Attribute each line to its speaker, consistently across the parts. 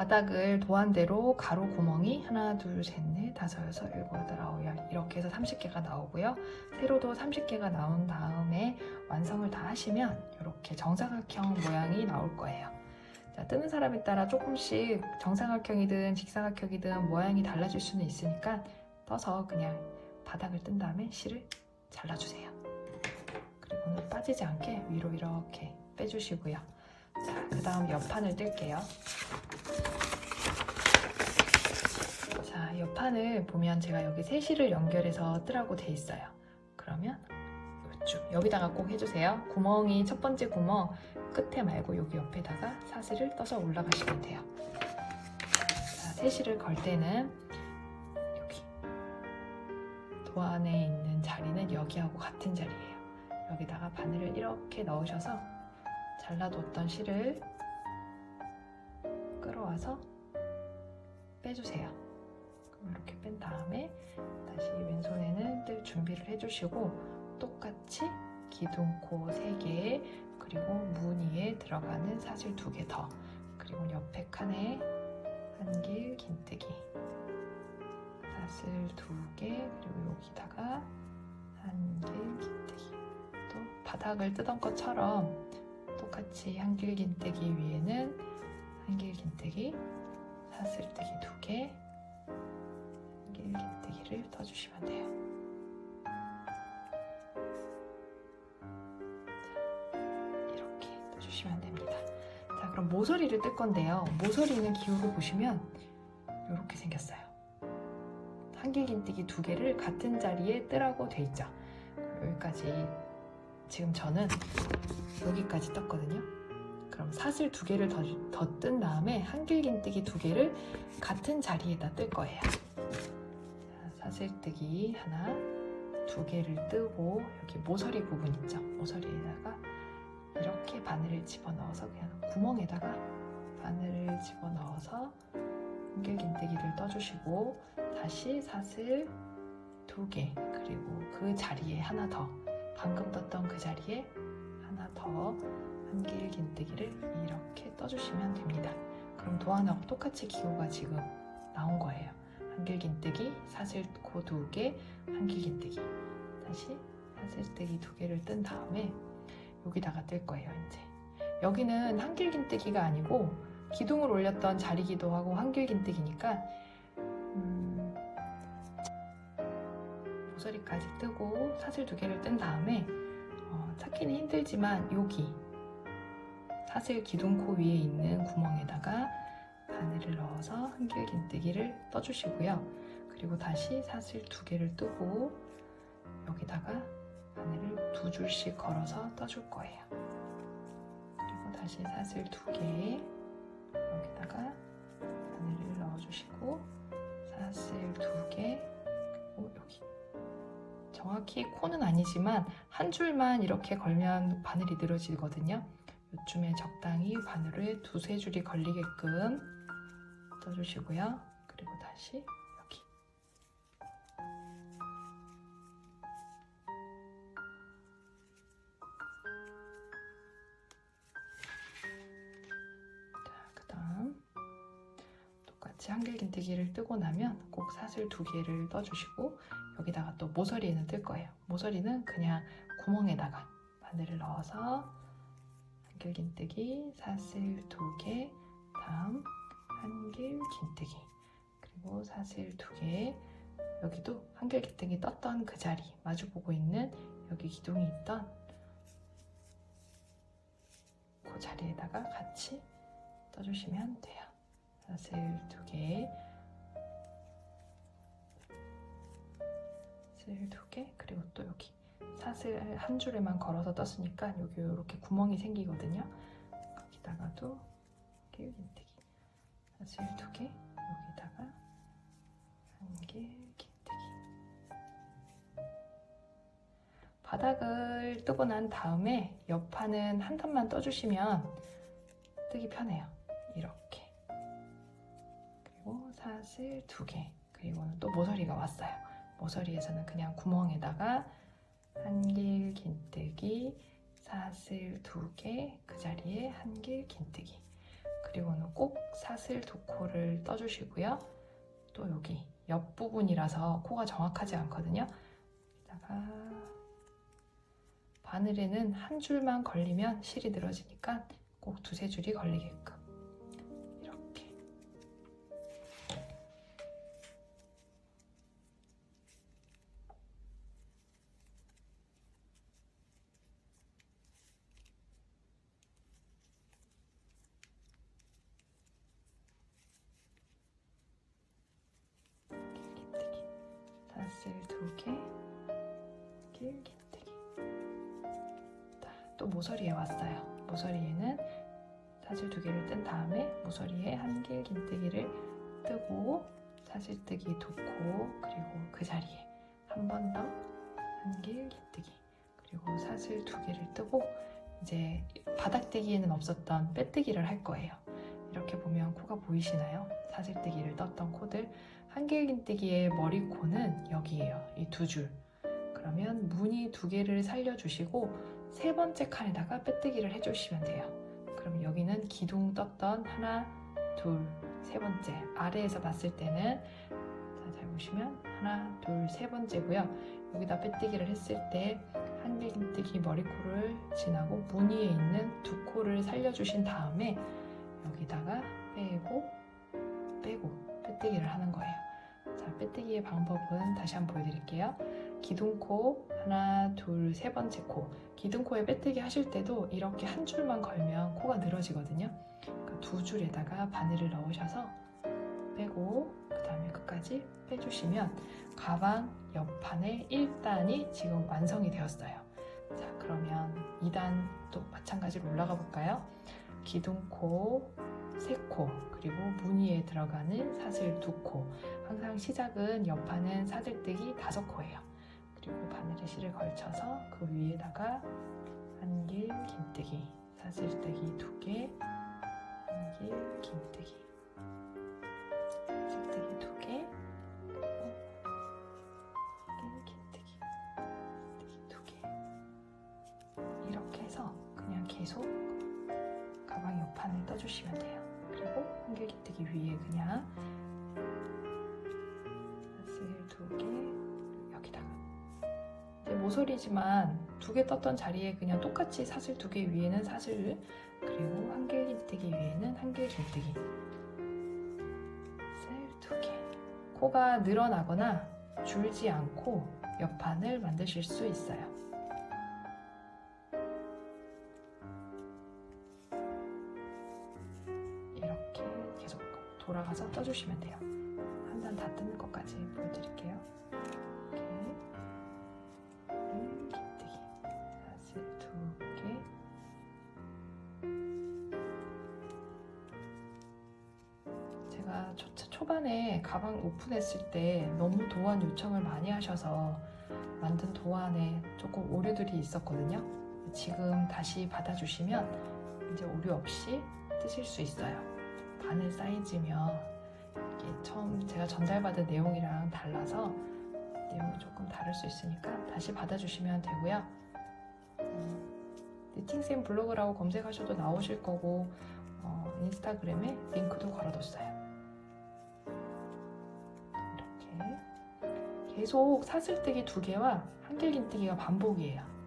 Speaker 1: 바닥을 도안대로 가로 구멍이 하나, 둘, 셋, 넷, 다섯, 여섯, 일곱, 여덟, 아홉, 열 이렇게 해서 30개가 나오고요. 세로도 30개가 나온 다음에 완성을 다 하시면 이렇게 정사각형 모양이 나올 거예요. 자, 뜨는 사람에 따라 조금씩 정사각형이든 직사각형이든 모양이 달라질 수는 있으니까 떠서 그냥 바닥을 뜬 다음에 실을 잘라주세요. 그리고는 빠지지 않게 위로 이렇게 빼주시고요. 자, 그 다음 옆판을 뜰게요. 자, 옆판을 보면 제가 여기 세 실을 연결해서 뜨라고 돼 있어요. 그러면 이쪽 여기다가 꼭 해주세요. 구멍이 첫 번째 구멍 끝에 말고 여기 옆에다가 사슬을 떠서 올라가시면 돼요. 자, 세 실을 걸 때는 여기 도 안에 있는 자리는 여기하고 같은 자리예요. 여기다가 바늘을 이렇게 넣으셔서 잘라뒀던 실을 끌어와서 빼주세요. 이렇게 뺀 다음에 다시 왼손에는 뜰 준비를 해주시고 똑같이 기둥코 3개 그리고 무늬에 들어가는 사슬 2개 더 그리고 옆에 칸에 한길 긴뜨기 사슬 2개 그리고 여기다가 한길 긴뜨기 또 바닥을 뜨던 것처럼 똑같이 한길 긴뜨기 위에는 한길 긴뜨기 사슬뜨기 2개 한길 긴뜨기를 떠주시면 돼요. 이렇게 떠주시면 됩니다. 자, 그럼 모서리를 뜰 건데요. 모서리는 기호를 보시면 이렇게 생겼어요. 한길긴뜨기 두 개를 같은 자리에 뜨라고 돼 있죠. 여기까지 지금 저는 여기까지 떴거든요. 그럼 사슬 두 개를 더 뜬 다음에 한길긴뜨기 두 개를 같은 자리에다 뜰 거예요. 자, 사슬뜨기 하나, 두 개를 뜨고 여기 모서리 부분 있죠. 모서리에다가 이렇게 바늘을 집어넣어서 그냥 구멍에다가 바늘을 집어넣어서 한길긴뜨기를 떠주시고 다시 사슬 두 개 그리고 그 자리에 하나 더 방금 떴던 그 자리에 하나 더 한길 긴뜨기를 이렇게 떠주시면 됩니다. 그럼 도안하고 똑같이 기호가 지금 나온 거예요. 한길 긴뜨기, 사슬코 두 개, 한길 긴뜨기. 다시 사슬뜨기 두 개를 뜬 다음에 여기다가 뜰 거예요. 이제 여기는 한길 긴뜨기가 아니고 기둥을 올렸던 자리기도 하고 한길 긴뜨기니까 모서리까지 뜨고 사슬 두 개를 뜬 다음에 어, 찾기는 힘들지만 여기 사슬 기둥코 위에 있는 구멍에다가 바늘을 넣어서 한길긴뜨기를 떠주시고요. 그리고 다시 사슬 두 개를 뜨고 여기다가 바늘을 두 줄씩 걸어서 떠줄 거예요. 그리고 다시 사슬 두 개 여기다가 바늘을 넣어주시고 사슬 두 개 그리고 여기 정확히 코는 아니지만 한 줄만 이렇게 걸면 바늘이 늘어지거든요. 요쯤에 적당히 바늘을 두세 줄이 걸리게끔 떠주시고요. 그리고 다시 여기 자, 그 다음 똑같이 한길긴뜨기를 뜨고 나면 꼭 사슬 두 개를 떠주시고 여기다가 또 모서리에는 뜰 거예요. 모서리는 그냥 구멍에다가 바늘을 넣어서 한길긴뜨기 사슬 두 개, 다음 한길긴뜨기 그리고 사슬 두 개. 여기도 한길긴뜨기 떴던 그 자리 마주보고 있는 여기 기둥이 있던 그 자리에다가 같이 떠주시면 돼요. 사슬 두 개, 사슬 두 개, 그리고 또 여기 사슬 한 줄에만 걸어서 떴으니까 여기 이렇게 구멍이 생기거든요. 거기다가도 길긴뜨기 사슬 두 개, 여기다가 한길 긴뜨기. 바닥을 뜨고 난 다음에 옆판은 한 칸만 떠주시면 뜨기 편해요. 이렇게. 그리고 사슬 두 개. 그리고는 또 모서리가 왔어요. 모서리에서는 그냥 구멍에다가 한길 긴뜨기, 사슬 두 개, 그 자리에 한길 긴뜨기. 그리고는 꼭 사슬 두 코를 떠주시고요. 또 여기 옆 부분이라서 코가 정확하지 않거든요. 여기다가 바늘에는 한 줄만 걸리면 실이 늘어지니까 꼭 두세 줄이 걸리게끔 사슬 두개 길기뜨기 자, 또 모서리에 왔어요. 모서리에는 사슬 두 개를 뜬 다음에 모서리에 한길 긴뜨기를 뜨고 사슬 뜨기 두코 그리고 그 자리에 한 번 더 한길 긴뜨기 그리고 사슬 두 개를 뜨고 이제 바닥뜨기에는 없었던 빼뜨기를 할 거예요. 이렇게 보면 코가 보이시나요? 사슬뜨기를 떴던 코들 한길 긴뜨기의 머리 코는 여기에요 이 두 줄. 그러면 무늬 두 개를 살려주시고 세 번째 칸에다가 빼뜨기를 해주시면 돼요. 그럼 여기는 기둥 떴던 하나, 둘, 세 번째. 아래에서 봤을 때는 자, 잘 보시면 하나, 둘, 세 번째고요. 여기다 빼뜨기를 했을 때 한길긴뜨기 머리코를 지나고 무늬에 있는 두 코를 살려주신 다음에 여기다가 빼고 빼고 빼뜨기를 하는 거예요. 자, 빼뜨기의 방법은 다시 한번 보여드릴게요. 기둥코 하나, 둘, 세 번째 코 기둥코에 빼뜨기 하실 때도 이렇게 한 줄만 걸면 코가 늘어지거든요. 그러니까 두 줄에다가 바늘을 넣으셔서 빼고 그 다음에 끝까지 빼주시면 가방 옆판의 1단이 지금 완성이 되었어요. 자 그러면 2단도 마찬가지로 올라가 볼까요? 기둥코, 세코 그리고 무늬에 들어가는 사슬 두 코. 항상 시작은 옆판은 사슬뜨기 다섯 코예요. 그리고 바늘에 실을 걸쳐서 그 위에다가 한길 긴뜨기, 사슬뜨기 두 개, 한길 긴뜨기, 사슬뜨기 두 개, 그리고 한길 긴뜨기, 긴뜨기 두 개. 이렇게 해서 그냥 계속 가방 옆판을 떠주시면 돼요. 그리고 한길 긴뜨기 위에 그냥 사슬 두 개, 여기다가. 이제 모서리지만 두 개 떴던 자리에 그냥 똑같이 사슬 두 개 위에는 사슬 그리고 한길 긴뜨기 위에는 한길 긴뜨기. 사슬 두개. 코가 늘어나거나 줄지 않고 옆판을 만드실 수 있어요 돌아가서 떠주시면 돼요. 한 단 다 뜨는 것까지 보여드릴게요. 이렇게 긴뜨기 사슬 두개. 제가 초, 초반에 가방 오픈했을 때 너무 도안 요청을 많이 하셔서 만든 도안에 조금 오류들이 있었거든요. 지금 다시 받아주시면 이제 오류 없이 뜨실 수 있어요 바늘 사이즈면 이게 처음 제가 전달받은 내용이랑 달라서 내용이 조금 다를 수 있으니까 다시 받아주시면 되고요. 어, 니팅쌤 블로그라고 검색하셔도 나오실 거고 어, 인스타그램에 링크도 걸어뒀어요. 이렇게 계속 사슬뜨기 두 개와 한길긴뜨기가 반복이에요.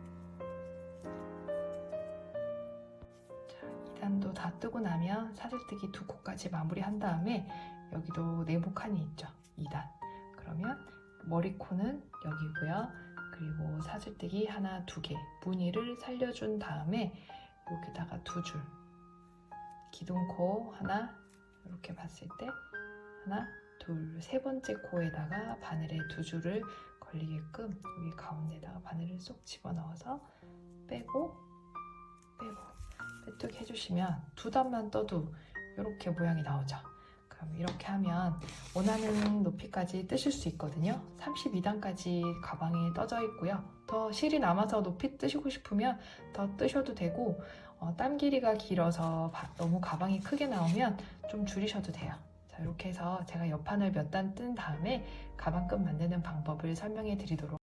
Speaker 1: 2단도 다 뜨고 나면 사슬뜨기 두 코까지 마무리한 다음에 여기도 네모 칸이 있죠. 2단. 그러면 머리코는 여기고요. 그리고 사슬뜨기 하나, 두 개, 무늬를 살려준 다음에 여기다가 두 줄, 기둥코 하나, 이렇게 봤을 때 하나, 둘, 세 번째 코에다가 바늘에 두 줄을 걸리게끔 여기 가운데다가 바늘을 쏙 집어넣어서 빼고 빼고 빼뜨기 해주시면 두 단만 떠도 이렇게 모양이 나오죠. 그럼 이렇게 하면 원하는 높이까지 뜨실 수 있거든요. 32단까지 가방에 떠져 있고요. 더 실이 남아서 높이 뜨시고 싶으면 더 뜨셔도 되고 어, 땀 길이가 길어서 바- 너무 가방이 크게 나오면 좀 줄이셔도 돼요. 자 이렇게 해서 제가 옆판을 몇 단 뜬 다음에 가방끈 만드는 방법을 설명해 드리도록